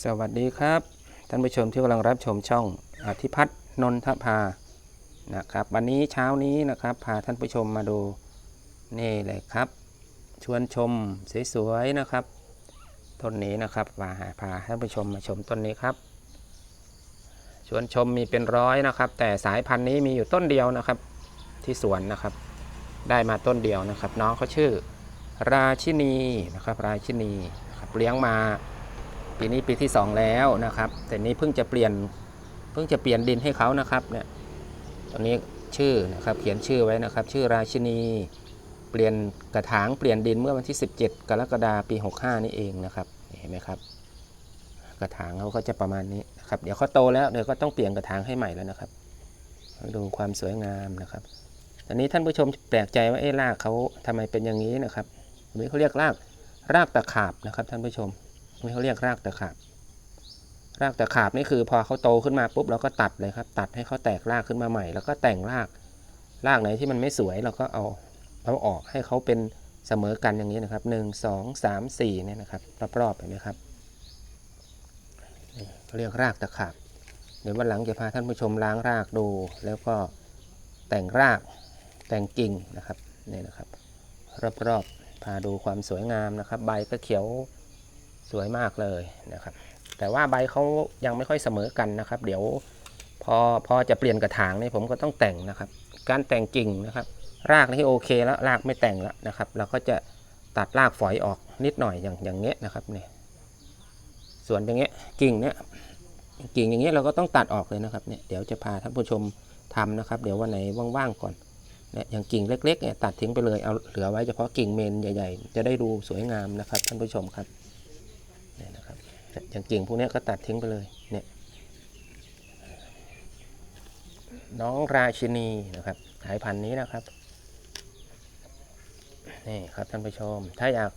สวัสดีครับ ท่านผู้ชมที่กำลังรับชมช่องอธิพัฒน์นนทภานะครับ วันนี้เช้านี้นะครับพาท่านผู้ชมมาดูนี่เลยครับ ชวนชมสวยๆนะครับต้นนี้นะครับมาหาพาท่านผู้ชมมาชมต้นนี้ครับ ชวนชมมีเป็นร้อยนะครับ แต่สายพันธุ์นี้มีอยู่ต้นเดียวนะครับ ที่สวนนะครับ ได้มาต้นเดียวนะครับ น้องเขาชื่อ ราชินีนะครับ ราชินีครับเลี้ยงมา ปีนี้ปีที่ 2 แล้วนะครับ แต่นี้เพิ่งจะเปลี่ยนเพิ่งจะเปลี่ยนดินให้เขานะครับเนี่ยตอนนี้ชื่อนะครับเขียนชื่อไว้นะครับ ชื่อราชินีเปลี่ยนกระถางเปลี่ยนดินเมื่อวันที่ 17 กรกฎาคมปี 65 นี่เองนะครับเห็นไหมครับ กระถางเขาก็จะประมาณนี้นะครับเดี๋ยวเขาโตแล้วเดี๋ยวก็ต้องเปลี่ยนกระถางให้ใหม่แล้วนะครับ ดูความสวยงามนะครับตอนนี้ท่านผู้ชมแปลกใจว่าเอ๊ะรากเขาทำไมเป็นอย่างนี้นะครับอันนี้เขาเรียกรากรากตะขาบนะครับท่านผู้ชม นี่เขาเรียกรากตะขาบ รากตะขาบนี่คือพอเขาโตขึ้นมาปุ๊บเราก็ตัดเลยครับ ตัดให้เขาแตกรากขึ้นมาใหม่ แล้วก็แต่งราก รากไหนที่มันไม่สวยเราก็เอาเอาออกให้เขาเป็นเสมอกันอย่างนี้นะครับหนึ่งสองสามสี่เนี่ยนะครับรอบๆเห็นไหมครับเขาเรียกรากตะขาบ เดี๋ยววันหลังจะพาท่านผู้ชมล้างรากดู แล้วก็แต่งรากแต่งกิ่งนะครับนี่นะครับ รอบๆพาดูความสวยงามนะครับ ใบก็เขียว สวยมากเลยนะครับ แต่ว่าใบเขายังไม่ค่อยเสมอกันนะครับ เดี๋ยวพอพอจะเปลี่ยนกระถางนี่ผมก็ต้องแต่งนะครับ การแต่งกิ่งนะครับ รากนี่โอเคแล้วรากไม่แต่งแล้วนะครับ เราก็จะตัดรากฝอยออกนิดหน่อยอย่างอย่างเงี้ยนะครับเนี่ยส่วนอย่างเงี้ยกิ่งเนี้ยกิ่งอย่างเงี้ยเราก็ต้องตัดออกเลยนะครับเนี่ยเดี๋ยวจะพาท่านผู้ชมทำนะครับ เดี๋ยววันไหนว่างๆก่อนเนี่ยอย่างกิ่งเล็กๆเนี่ยตัดทิ้งไปเลยเอาเหลือไว้เฉพาะกิ่งเมนใหญ่ ๆ จะได้ดูสวยงามนะครับท่านผู้ชมครับ อย่างกิ่งพวกนี้ก็ตัดทิ้งไปเลยเนี่ยน้องราชินีนะครับสายพันธุ์นี้นะครับนี่ครับท่านผู้ชม ถ้าอยาก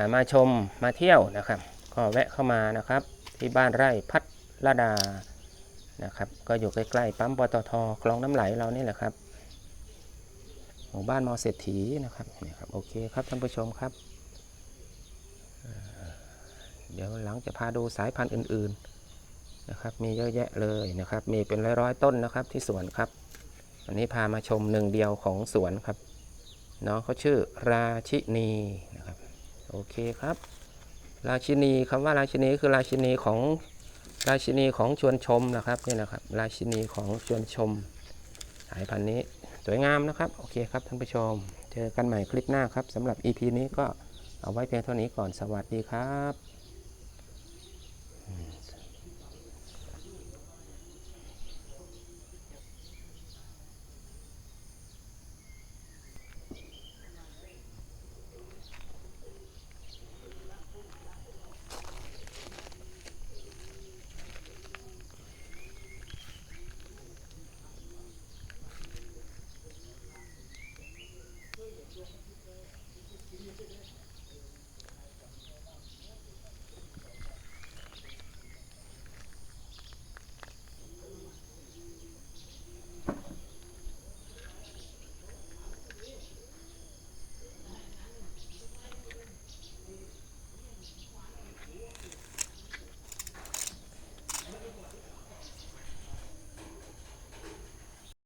ามาชมมาเที่ยวนะครับ ก็แวะเข้ามานะครับ ที่บ้านไร่พัทรดานะครับ ก็อยู่ใกล้ๆปั๊มปตทคลองน้ำไหลเรานี่แหละครับหมู่บ้านมอเศรษฐีนะครับนี่ครับโอเคครับท่านผู้ชมครับ เดี๋ยวหลังจะพาดูสายพันธุ์อื่นๆนะครับ มีเยอะแยะเลยนะครับ มีเป็นร้อยๆต้นนะครับที่สวนครับ วันนี้พามาชมหนึ่งเดียวของสวนครับ น้องเขาชื่อราชินีนะครับโอเคครับ ราชินีคำว่าราชินีคือราชินีของราชินีของชวนชมนะครับนี่นะครับ ราชินีของชวนชม สายพันธุ์นี้สวยงามนะครับ โอเคครับท่านผู้ชม เจอกันใหม่คลิปหน้าครับสำหรับ EP นี้ก็เอาไว้เพียงเท่านี้ก่อนสวัสดีครับ